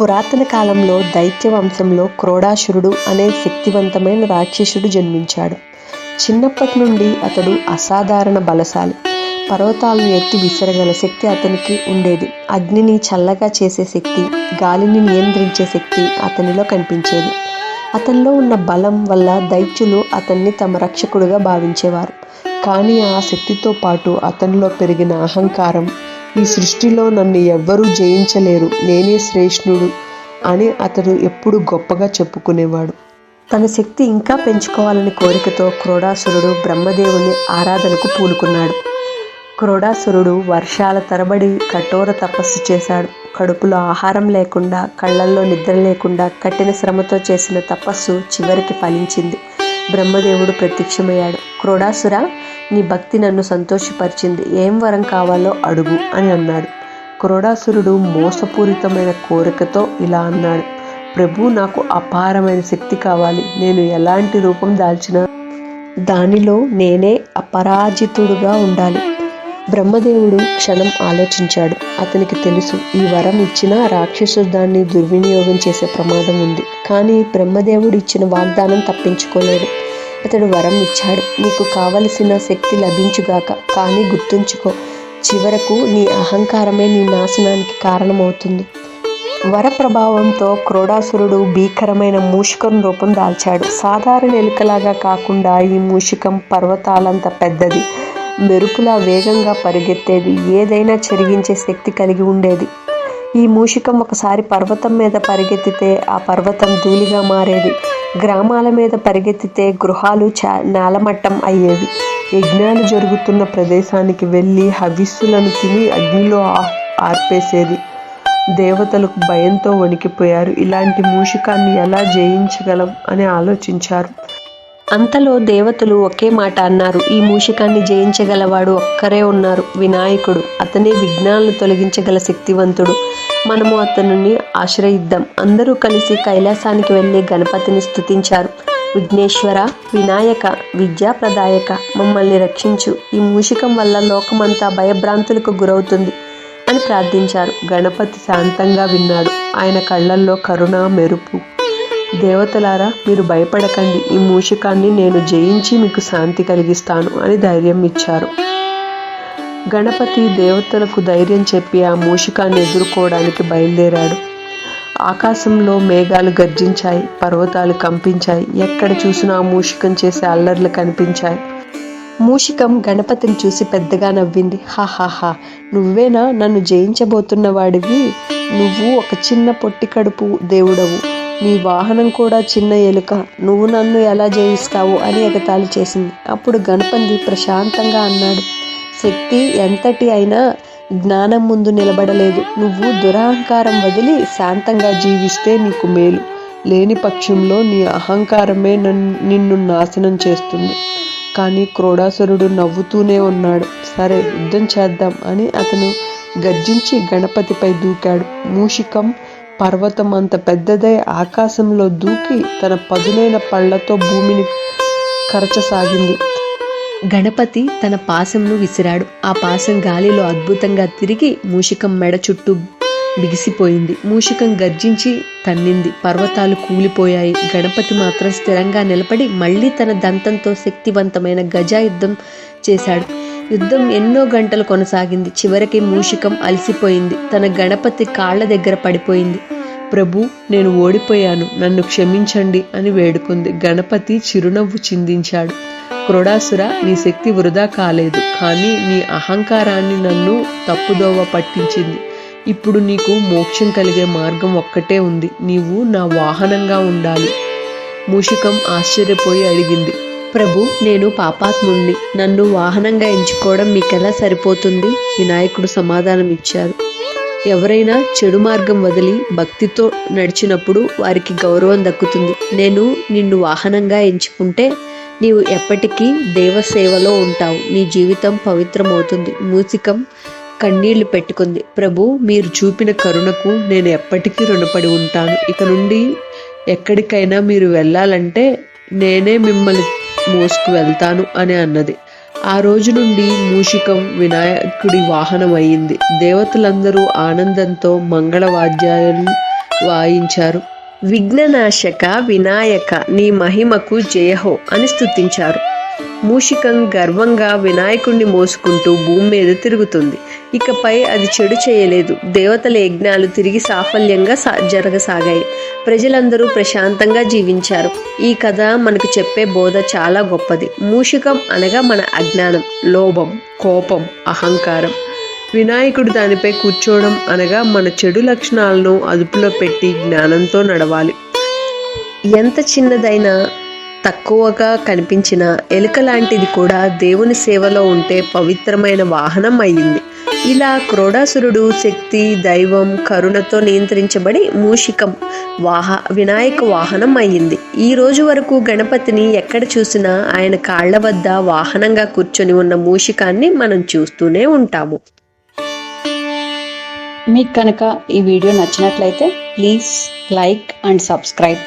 పురాతన కాలంలో దైత్య వంశంలో క్రోడాసురుడు అనే శక్తివంతమైన రాక్షసుడు జన్మించాడు. చిన్నప్పటి నుండి అతడు అసాధారణ బలశాలి. పర్వతాలను ఎత్తి విసరగల శక్తి అతనికి ఉండేది. అగ్నిని చల్లగా చేసే శక్తి గాలిని నియంత్రించే శక్తి అతనిలో కనిపించేది. అతనిలో ఉన్న బలం వల్ల దైత్యులు అతన్ని తమ రక్షకుడుగా భావించేవారు. కానీ ఆ శక్తితో పాటు అతనిలో పెరిగిన అహంకారం ఈ సృష్టిలో నన్ను ఎవ్వరూ జయించలేరు. నేనే శ్రేష్ఠుడు అని అతడు ఎప్పుడు గొప్పగా చెప్పుకునేవాడు. తన శక్తి ఇంకా పెంచుకోవాలని కోరికతో క్రోడాసురుడు బ్రహ్మదేవుని ఆరాధనకు పూనుకున్నాడు. క్రోడాసురుడు వర్షాల తరబడి కఠోర తపస్సు చేశాడు. కడుపులో ఆహారం లేకుండా కళ్ళల్లో నిద్ర లేకుండా కఠిన శ్రమతో చేసిన తపస్సు చివరికి ఫలించింది. బ్రహ్మదేవుడు ప్రత్యక్షమయ్యాడు. క్రోడాసుర నీ భక్తి నన్ను సంతోషపరిచింది. ఏం వరం కావాలో అడుగు అని అన్నాడు. క్రోడాసురుడు మోసపూరితమైన కోరికతో ఇలా అన్నాడు. ప్రభు నాకు అపారమైన శక్తి కావాలి. నేను ఎలాంటి రూపం దాల్చినా దానిలో నేనే అపరాజితుడుగా ఉండాలి. బ్రహ్మదేవుడు క్షణం ఆలోచించాడు. అతనికి తెలుసు ఈ వరం ఇచ్చినా రాక్షసుడు దాన్ని దుర్వినియోగం చేసే ప్రమాదం ఉంది. కానీ బ్రహ్మదేవుడు ఇచ్చిన వాగ్దానం తప్పించుకోలేడు అతడు వరం ఇచ్చాడు. నీకు కావలసిన శక్తి లభించుగాక కానీ గుర్తుంచుకో చివరకు నీ అహంకారమే నీ నాశనానికి కారణమవుతుంది. వర ప్రభావంతో క్రోడాసురుడు భీకరమైన మూషికం రూపం దాల్చాడు. సాధారణ ఎలుకలాగా కాకుండా ఈ మూషికం పర్వతాలంత పెద్దది. మెరుపులా వేగంగా పరిగెత్తేది ఏదైనా చెరిగించే శక్తి కలిగి ఉండేది. ఈ మూషికం ఒకసారి పర్వతం మీద పరిగెత్తితే ఆ పర్వతం ధూళిగా మారేది. గ్రామాల మీద పరిగెత్తితే గృహాలు చా నేలమట్టం అయ్యేవి. యజ్ఞాలు జరుగుతున్న ప్రదేశానికి వెళ్ళి హవిస్సులను తిని అగ్నిలో ఆర్పేసేది. దేవతలకు భయంతో వణికిపోయారు. ఇలాంటి మూషికాన్ని ఎలా జయించగలం అని ఆలోచించారు. అంతలో దేవతలు ఒకే మాట అన్నారు. ఈ మూషికాన్ని జయించగలవాడు ఒక్కరే ఉన్నారు. వినాయకుడు. అతనే విఘ్నాలను తొలగించగల శక్తివంతుడు. మనము అతనుని ఆశ్రయిద్దాం. అందరూ కలిసి కైలాసానికి వెళ్ళి గణపతిని స్తుతించారు. విఘ్నేశ్వర వినాయక విద్యాప్రదాయక మమ్మల్ని రక్షించు. ఈ మూషికం వల్ల లోకమంతా భయభ్రాంతులకు గురవుతుంది అని ప్రార్థించారు. గణపతి శాంతంగా విన్నాడు. ఆయన కళ్ళల్లో కరుణ మెరుపు. దేవతలారా మీరు భయపడకండి. ఈ మూషికాన్ని నేను జయించి మీకు శాంతి కలిగిస్తాను అని ధైర్యం ఇచ్చారు. గణపతి దేవతలకు ధైర్యం చెప్పి ఆ మూషికాన్ని ఎదుర్కోవడానికి బయలుదేరాడు. ఆకాశంలో మేఘాలు గర్జించాయి పర్వతాలు కంపించాయి. ఎక్కడ చూసినా ఆ మూషికం చేసే అల్లర్లు కనిపించాయి. మూషికం గణపతిని చూసి పెద్దగా నవ్వింది. హాహాహా నువ్వేనా? నన్ను జయించబోతున్న వాడివి? నువ్వు ఒక చిన్న పొట్టి కడుపు దేవుడవు. నీ వాహనం కూడా చిన్న ఎలుక. నువ్వు నన్ను ఎలా జయిస్తావు అని ఎగతాళి చేసింది. అప్పుడు గణపతి ప్రశాంతంగా అన్నాడు. శక్తి ఎంతటి అయినా జ్ఞానం ముందు నిలబడలేదు. నువ్వు దురహంకారం వదిలి శాంతంగా జీవిస్తే నీకు మేలు. లేని పక్షంలో నీ అహంకారమే నిన్ను నాశనం చేస్తుంది. కానీ క్రోడాసురుడు నవ్వుతూనే ఉన్నాడు. సరే యుద్ధం చేద్దాం అని అతను గర్జించి గణపతిపై దూకాడు. మూషికం పర్వతం అంత పెద్దదై ఆకాశంలో దూకి తన పదునైన పళ్ళతో భూమిని కరచసాగింది. గణపతి తన పాసంను విసిరాడు. ఆ పాసం గాలిలో అద్భుతంగా తిరిగి మూషికం మెడ చుట్టూ బిగిసిపోయింది. మూషికం గర్జించి తన్నింది. పర్వతాలు కూలిపోయాయి. గణపతి మాత్రం స్థిరంగా నిలబడి మళ్ళీ తన దంతంతో శక్తివంతమైన గజా యుద్ధం చేశాడు. యుద్ధం ఎన్నో గంటలు కొనసాగింది. చివరికి మూషికం అలసిపోయింది. తన గణపతి కాళ్ళ దగ్గర పడిపోయింది. ప్రభు నేను ఓడిపోయాను. నన్ను క్షమించండి అని వేడుకుంది. గణపతి చిరునవ్వు చిందించాడు. క్రోడాసుర నీ శక్తి వృధా కాలేదు కానీ నీ అహంకారాన్ని నన్ను తప్పుదోవ పట్టించింది. ఇప్పుడు నీకు మోక్షం కలిగే మార్గం ఒక్కటే ఉంది నీవు నా వాహనంగా ఉండాలి. మూషికం ఆశ్చర్యపోయి అడిగింది. ప్రభు నేను పాపాత్ముణ్ణి నన్ను వాహనంగా ఎంచుకోవడం మీకెలా సరిపోతుంది? వినాయకుడు సమాధానం ఇచ్చారు. ఎవరైనా చెడు మార్గం వదిలి భక్తితో నడిచినప్పుడు వారికి గౌరవం దక్కుతుంది. నేను నిన్ను వాహనంగా ఎంచుకుంటే నీవు ఎప్పటికీ దేవసేవలో ఉంటావు. నీ జీవితం పవిత్రమవుతుంది. మూసికం కన్నీళ్ళు పెట్టుకుంది. ప్రభు మీరు చూపిన కరుణకు నేను ఎప్పటికీ రుణపడి ఉంటాను. ఇక నుండి ఎక్కడికైనా మీరు వెళ్ళాలంటే నేనే మిమ్మల్ని మోసుకు వెళ్తాను అని అన్నది. ఆ రోజు నుండి మూషికం వినాయకుడి వాహనం అయింది. దేవతలందరూ ఆనందంతో మంగళవాద్యాలు వాయించారు. విఘ్ననాశక వినాయక నీ మహిమకు జయహో అని స్తుతించారు. మూషికం గర్వంగా వినాయకుణ్ణి మోసుకుంటూ భూమి మీద తిరుగుతుంది. ఇకపై అది చెడు చేయలేదు. దేవతల యజ్ఞాలు తిరిగి సాఫల్యంగా సా జరగసాగాయి. ప్రజలందరూ ప్రశాంతంగా జీవించారు. ఈ కథ మనకు చెప్పే బోధ చాలా గొప్పది. మూషికం అనగా మన అజ్ఞానం. లోభం కోపం అహంకారం. వినాయకుడు దానిపై కూర్చోవడం అనగా మన చెడు లక్షణాలను అదుపులో పెట్టి జ్ఞానంతో నడవాలి. ఎంత చిన్నదైనా తక్కువగా కనిపించిన ఎలుక లాంటిది కూడా దేవుని సేవలో ఉంటే పవిత్రమైన వాహనం అయ్యింది. ఇలా క్రోడాసురుడు శక్తి దైవం కరుణతో నియంత్రించబడి మూషికం వాహ వినాయక వాహనం అయ్యింది. ఈ రోజు వరకు గణపతిని ఎక్కడ చూసినా ఆయన కాళ్ళ వద్ద వాహనంగా కూర్చొని ఉన్న మూషికాన్ని మనం చూస్తూనే ఉంటాము. మీకు కనుక ఈ వీడియో నచ్చినట్లయితే ప్లీజ్ లైక్ అండ్ సబ్స్క్రైబ్.